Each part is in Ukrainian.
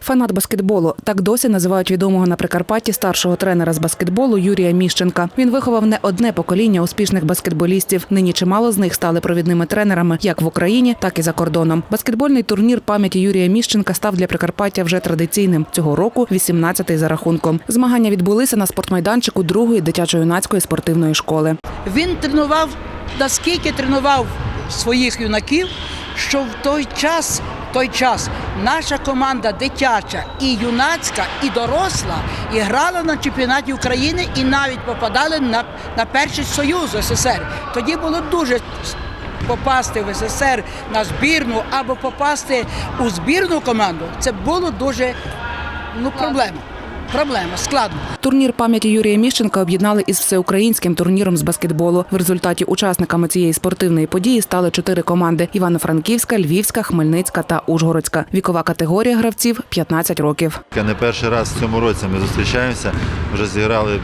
Фанат баскетболу так досі називають відомого на Прикарпатті старшого тренера з баскетболу Юрія Міщенка. Він виховав не одне покоління успішних баскетболістів. Нині чимало з них стали провідними тренерами як в Україні, так і за кордоном. Баскетбольний турнір пам'яті Юрія Міщенка став для Прикарпаття вже традиційним. Цього року 18-й за рахунком. Змагання відбулися на спортмайданчику другої дитячо-юнацької спортивної школи. Він тренував, наскільки тренував своїх юнаків, що в той час, той час наша команда дитяча і юнацька, і доросла і грала на чемпіонаті України і навіть попадали на, на першість Союзу СССР. Тоді було дуже попасти в СССР на збірну або попасти у збірну команду. Це було дуже ну, проблема. Проблема, складно. Турнір пам'яті Юрія Міщенка об'єднали із всеукраїнським турніром з баскетболу. В результаті учасниками цієї спортивної події стали чотири команди: Івано-Франківська, Львівська, Хмельницька та Ужгородська. Вікова категорія гравців 15 років. Я Не перший раз в цьому році ми зустрічаємося. Вже зіграли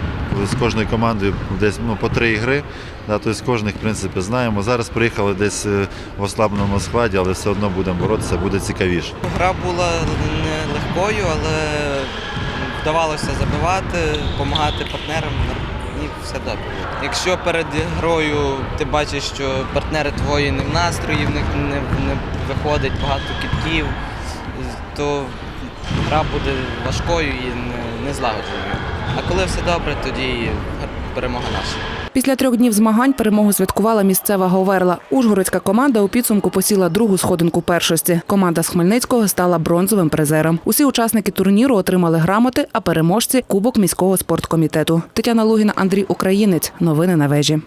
з кожною командою десь ну, по три ігри. Да, тобто з кожних, в принципі, знаємо. Зараз приїхали десь е, в ослабленому складі, але все одно будемо боротися, буде цікавіше. Гра була не легкою, але вдавалося забивати, допомагати партнерам і все добре. Якщо перед грою ти бачиш, що партнери твої не в настрої, в них не, не виходить багато кітків, то гра буде важкою і не, не злагодженою. А коли все добре, тоді перемога наша. Після трьох днів змагань перемогу святкувала місцева Говерла. Ужгородська команда у підсумку посіла другу сходинку першості. Команда з Хмельницького стала бронзовим призером. Усі учасники турніру отримали грамоти, а переможці кубок міського спорткомітету. Тетяна Лугіна, Андрій Українець. Новини на вежі.